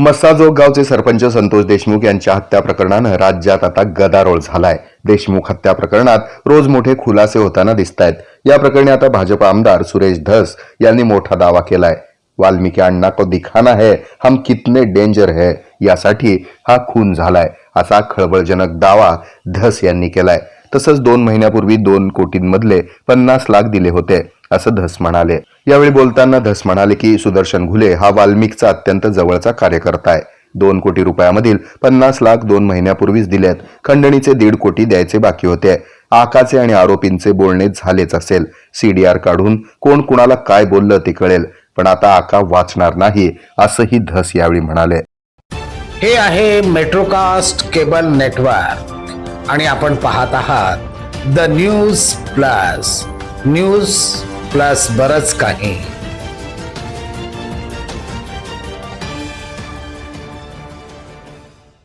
मस्साजोग गावचे सरपंच संतोष देशमुख यांच्या हत्या प्रकरणानं राज्यात आता गदारोळ झालाय. देशमुख हत्या प्रकरणात रोज मोठे खुलासे होताना दिसत आहेत या प्रकरणी आता भाजप आमदार सुरेश धस यांनी मोठा दावा केलाय. वाल्मिकी अण्णा को दिखाना है. हम कितने डेंजर है. यासाठी हा खून झालाय असा खळबळजनक दावा धस यांनी केलाय. तसंच दोन महिन्यापूर्वी दोन कोटींमधले पन्नास लाख दिले होते. असं धस म्हणाले. यावेळी बोलताना धस म्हणाले की सुदर्शन घुले हा वाल्मिकचा अत्यंत जवळचा कार्यकर्ता आहे. दोन कोटी रुपयामधील पन्नास लाख दोन महिन्यापूर्वीच दिलेत. खंडणीचे दीड कोटी द्यायचे बाकी होते. आकाचे आणि आरोपींचे बोलणे झालेच असेल. सीडीआर काढून कोण कुणाला काय बोललं ते कळेल. पण आता आका वाचणार नाही असंही धस यावेळी म्हणाले. हे आहे मेट्रोकास्ट केबल नेटवर्क. आणि आपण पाहत आहात the news plus. News plus बरच काही.